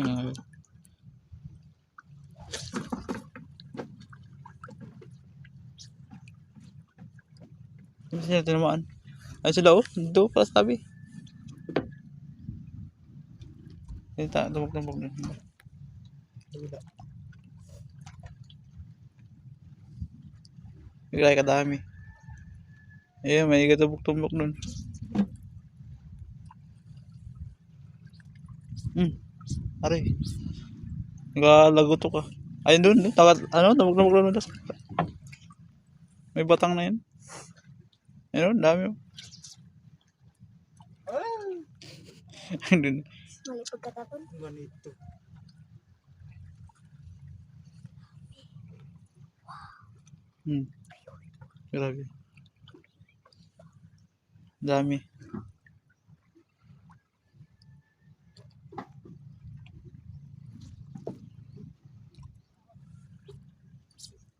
Hmm. Ano sila tinamaan? Ay sila oh. Dito pala sa tabi. Dito, tumok-tumok din. Wala. Bigla kadami. Ayun, may gatubok-tumok nun. Hmm. Aray. Nagalago to ka. Ayun no? Tagat, ano, nun. tas- May batang na yun. Ayun, dami oh. Ayun. Mali pagkatapon. Ganito. Hmm. Grabe. Dami.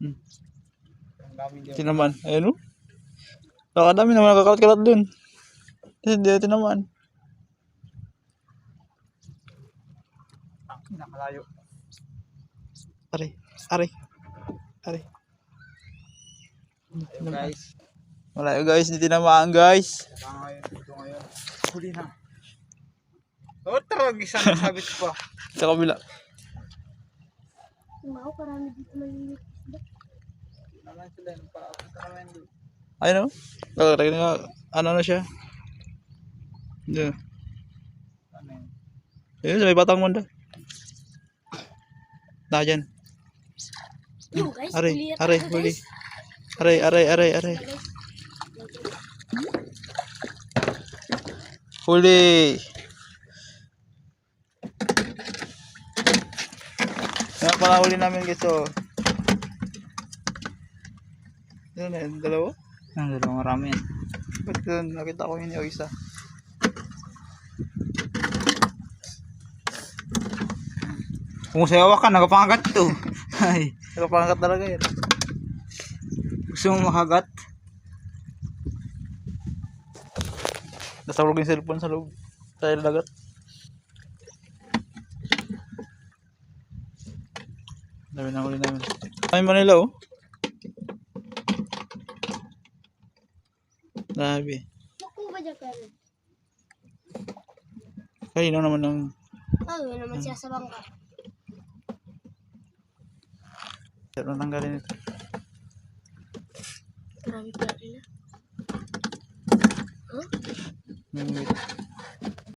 Hmm. Ang daming Ito naman. Ayun o. Nakadami naman nakakalat-kalat dun. Hindi, ito naman. Nakalayo. Aray. Aray. Aray. Ayun guys. Wala yun guys. Hindi tinamaan guys. Baka ngayon. Huli na. Otro, isa na sabit pa. Sa kabila. Mao karami dito maliliit. Ayun o. Kagagay na ano na siya. Ano yun? Ayun, may batang manda. Na dyan. Aray, aray, huli. Aray, aray, aray, aray. Huli. Yan pala huli namin guys oh. Yan na, yung dalawa. Ang dalawang marami yan. Ba't yun? Nakita ko yun yung isa. Kung sayawa ka, nagapangagat to. Ay, Nakapangat talaga yan. gusto mo makagat? Nasawag yung cellphone sa loob. Sa dagat. Dami na huli namin. Ay Manila oh. Dami. Naku ba dyan kayo? Kanino naman ang Oh, yun naman siya sa bangka. Pero tanggalin ito. Marami pa rin na. Huh? Wait.